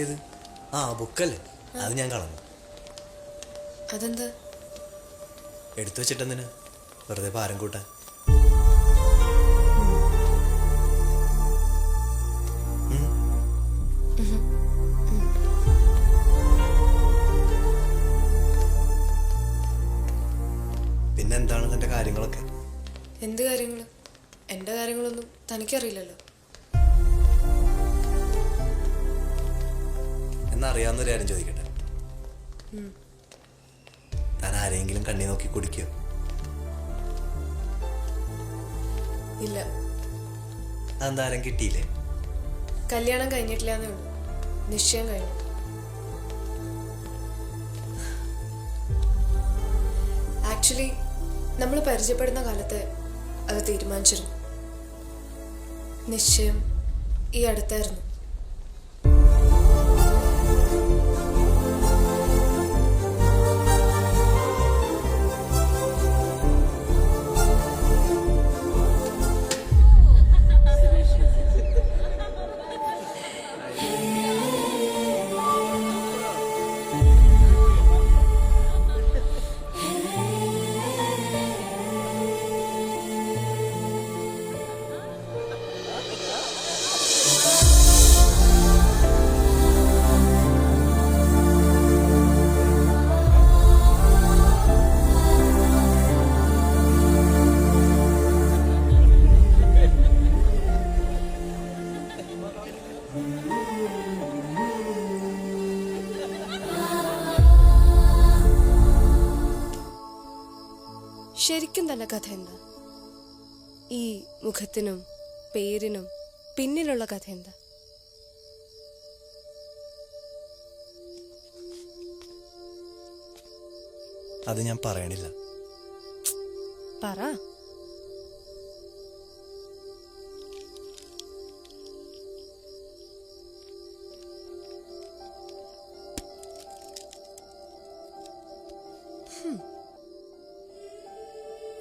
ഏത്? ആ ബുക്കല്ലേ? അത് ഞാൻ കളഞ്ഞു. അതെന്താ? എടുത്തു വെച്ചിട്ടെന്തിന്? വെറുതെ ഭാരം കൂട്ടാൻ. പിന്നെന്താണ് തന്റെ കാര്യങ്ങളൊക്കെ? എന്ത് കാര്യങ്ങൾ എന്റെ കാര്യങ്ങളൊന്നും തനിക്കറിയില്ലല്ലോ. എന്നറിയാവുന്നൊരു കാര്യം ചോദിക്കട്ടെ? താൻ ആരെങ്കിലും കണ്ണി നോക്കി കുടിക്കോ? ഇല്ല. അതെന്താ ആരും കിട്ടിയില്ലേ? കല്യാണം കഴിഞ്ഞിട്ടില്ലാന്നേ ഉള്ളൂ. നിശ്ചയം കഴിഞ്ഞു. ആക്ച്വലി നമ്മൾ പരിചയപ്പെടുന്ന കാലത്ത് അത് തീരുമാനിച്ചിരുന്നു. നിശ്ചയം ഈ അടുത്തായിരുന്നു. ശരിക്കും തന്നെ കഥ എന്താ? ഈ മുഖത്തിനും പേരിനും പിന്നിലുള്ള കഥ എന്താ? അത് ഞാൻ പറയണില്ല. പറ.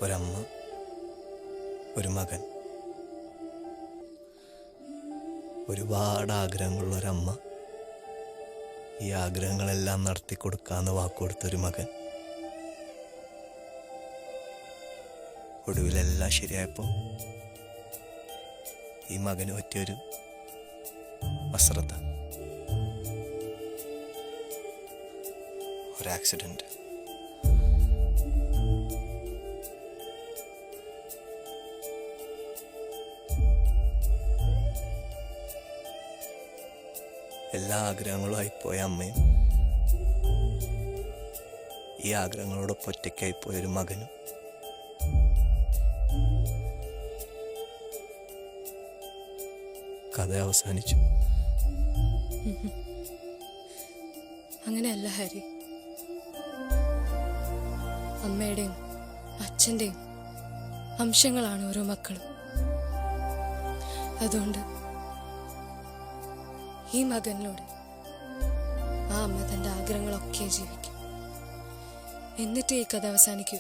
ഒരമ്മ ഒരു മകൻ ഒരുപാട് ആഗ്രഹങ്ങളുള്ള ഒരമ്മ ഈ ആഗ്രഹങ്ങളെല്ലാം നടത്തി കൊടുക്കാന്ന് വാക്കുകൊടുത്തൊരു മകൻ. ഒടുവിലെല്ലാം ശരിയായപ്പോൾ ഈ മകന് പറ്റിയൊരു അശ്രദ്ധ ഒരു ആക്സിഡന്റ് എല്ലാ ആഗ്രഹങ്ങളും ആയിപ്പോയ അമ്മയും ഈ ആഗ്രഹങ്ങളോടൊപ്പം ഒറ്റയ്ക്കായി പോയൊരു മകനും. കഥ അവസാനിച്ചു. അങ്ങനെയല്ല ഹരി. അമ്മയുടെയും അച്ഛന്റെയും അംശങ്ങളാണ് ഓരോ മക്കളും. അതുകൊണ്ട് ഈ മകനിലൂടെ ആ അമ്മ തന്റെ ആഗ്രഹങ്ങളൊക്കെ ജീവിക്കും. എന്നിട്ട് ഈ കഥ അവസാനിക്കൂ.